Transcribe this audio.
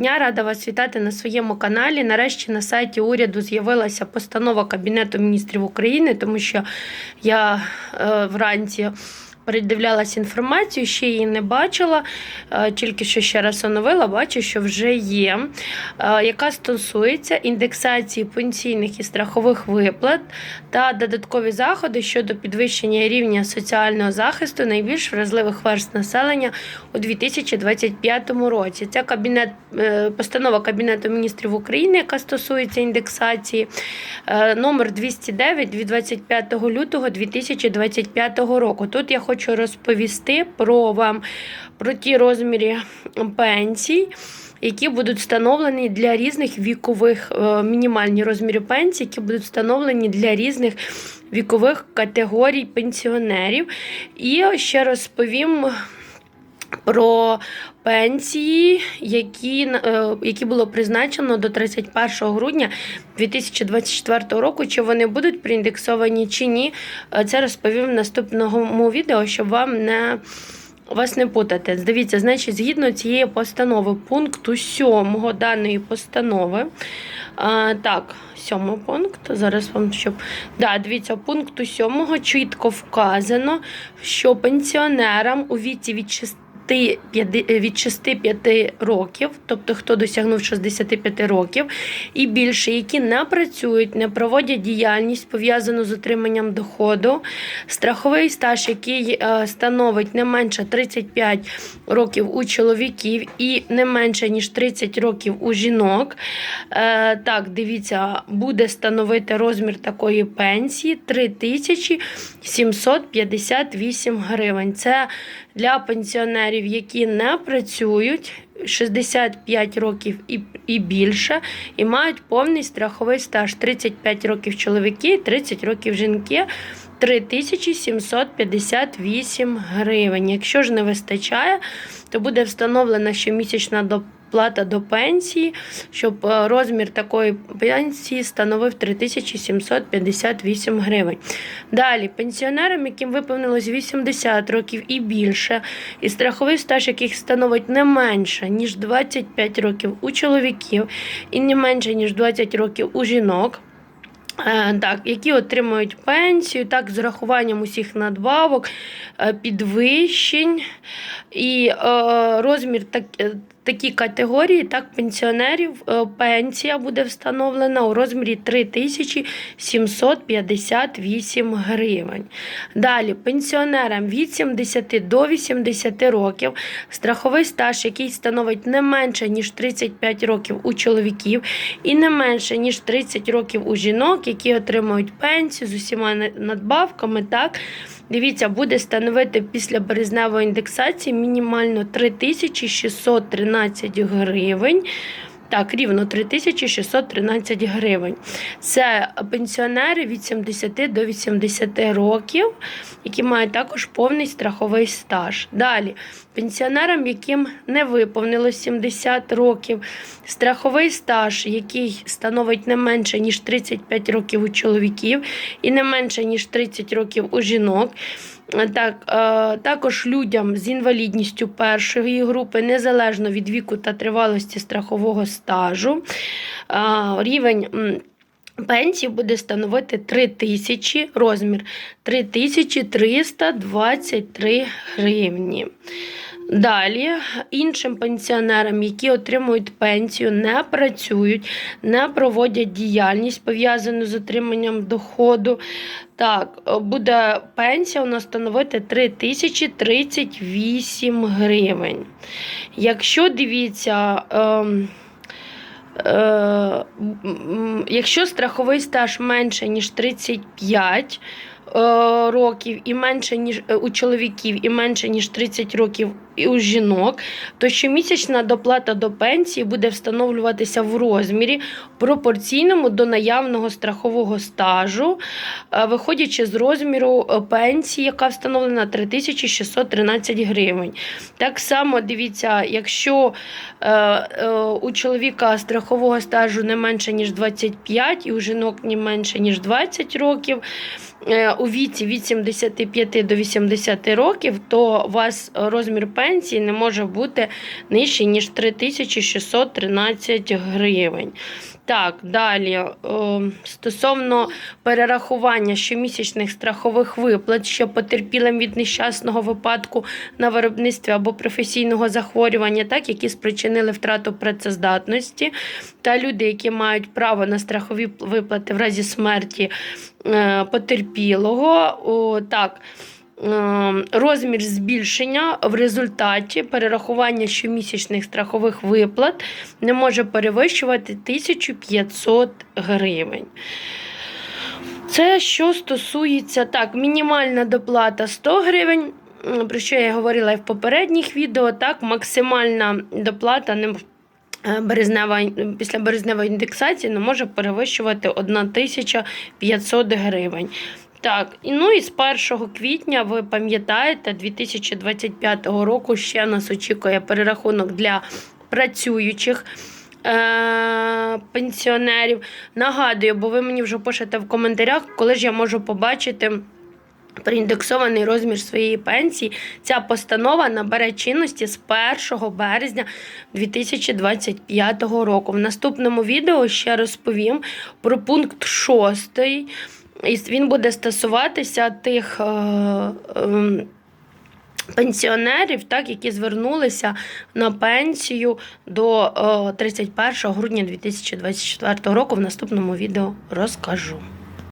Дня рада вас вітати на своєму каналі. Нарешті на сайті уряду з'явилася постанова Кабінету міністрів України, тому що я е, вранці передивлялася інформацію, ще її не бачила, е, тільки що ще раз оновила, бачу, що вже є, е, яка стосується індексації пенсійних і страхових виплат та додаткові заходи щодо підвищення рівня соціального захисту найбільш вразливих верст населення у 2025 році. Це кабінет е, постанова Кабінету міністрів України, яка стосується індексації, номер 209 від 25 лютого 2025 року. Тут я хочу розповісти про вам про ті розміри пенсій. Які будуть встановлені для різних вікових е, мінімальні розміри пенсій, які будуть встановлені для різних вікових категорій пенсіонерів. І ще розповім про пенсії, які, е, які було призначено до 31 грудня 2024 року. Чи вони будуть проіндексовані чи ні. Е, Це розповім в наступному відео, щоб вам не вас не путати. Дивіться, значить, згідно цієї постанови, пункту 7 даної постанови. А, так, сьомий пункт. Зараз вам щоб. Да, дивіться, пункту 7 чітко вказано, що пенсіонерам у віці від 6 від 6-5 років, тобто хто досягнув 65 років і більше, які не працюють, не проводять діяльність пов'язану з отриманням доходу, страховий стаж, який е, становить не менше 35 років у чоловіків і не менше ніж 30 років у жінок. Е, Так, дивіться, буде становити розмір такої пенсії 3758 гривень. Це для пенсіонерів, які не працюють 65 років і, і більше, і мають повний страховий стаж 35 років чоловіки, 30 років жінки. 3758 гривень. Якщо ж не вистачає, то буде встановлена щомісячна доплата до пенсії, щоб е, розмір такої пенсії становив 3758 гривень. Далі, пенсіонерам, яким виповнилось 80 років і більше, і страховий стаж, яких становить не менше, ніж 25 років у чоловіків, і не менше, ніж 20 років у жінок. Е, Так, які отримують пенсію, так, з урахуванням усіх надбавок, е, підвищень і розмір так, такі категорії, так, пенсіонерів, е, пенсія буде встановлена у розмірі 3758 гривень. Далі, пенсіонерам від 70 до 80 років, страховий стаж, який становить не менше, ніж 35 років у чоловіків і не менше, ніж 30 років у жінок, які отримують пенсію з усіма надбавками. так, Дивіться, буде становити після березневої індексації мінімально 3613 гривень. Так, рівно 3613 гривень. Це пенсіонери від 70 до 80 років, які мають також повний страховий стаж. Далі, пенсіонерам, яким не виповнилось 70 років, страховий стаж, який становить не менше, ніж 35 років у чоловіків, і не менше, ніж 30 років у жінок. Так, е, також людям з інвалідністю першої групи, незалежно від віку та тривалості страхового стажу, е, рівень. Пенсії буде становити 3 тисячі, розмір 3323 гривні. Далі іншим пенсіонерам, які отримують пенсію, не працюють, не проводять діяльність пов'язану з отриманням доходу. Так, буде пенсія у нас становити 3038 гривень. Якщо дивіться. ем, Е, якщо страховий стаж менше, ніж 35 е, років, і менше, ніж е, у чоловіків, і менше, ніж 30 років і у жінок, то щомісячна доплата до пенсії буде встановлюватися в розмірі пропорційному до наявного страхового стажу, е, виходячи з розміру е, пенсії, яка встановлена 3613 гривень. Так само дивіться, якщо е, у чоловіка страхового стажу не менше, ніж 25, і у жінок не менше, ніж 20 років. У віці від 75 до 80 років, то у вас розмір пенсії пенсії не може бути нижчий, ніж 3613 гривень. Так, далі. е, Стосовно перерахування щомісячних страхових виплат, що потерпілим від нещасного випадку на виробництві або професійного захворювання, так, які спричинили втрату працездатності, та люди, які мають право на страхові виплати в разі смерті е, потерпілого. Так. Е, Розмір збільшення в результаті перерахування щомісячних страхових виплат не може перевищувати 1500 гривень. Це що стосується так, мінімальна доплата 100 гривень, про що я говорила і в попередніх відео. Так, максимальна доплата не е, березнева, після березневої індексації не може перевищувати 1500 гривень. Так, і ну і з 1 квітня, ви пам'ятаєте, 2025 року ще нас очікує перерахунок для працюючих е- пенсіонерів. Нагадую, бо ви мені вже пишете в коментарях, коли ж я можу побачити. Проіндексований розмір своєї пенсії. Ця постанова набере чинності з 1 березня 2025 року. В наступному відео ще розповім про пункт 6. І він буде стосуватися тих. Е, е, Пенсіонерів, так, які звернулися на пенсію до е, 31 грудня 2024 року. В наступному відео розкажу.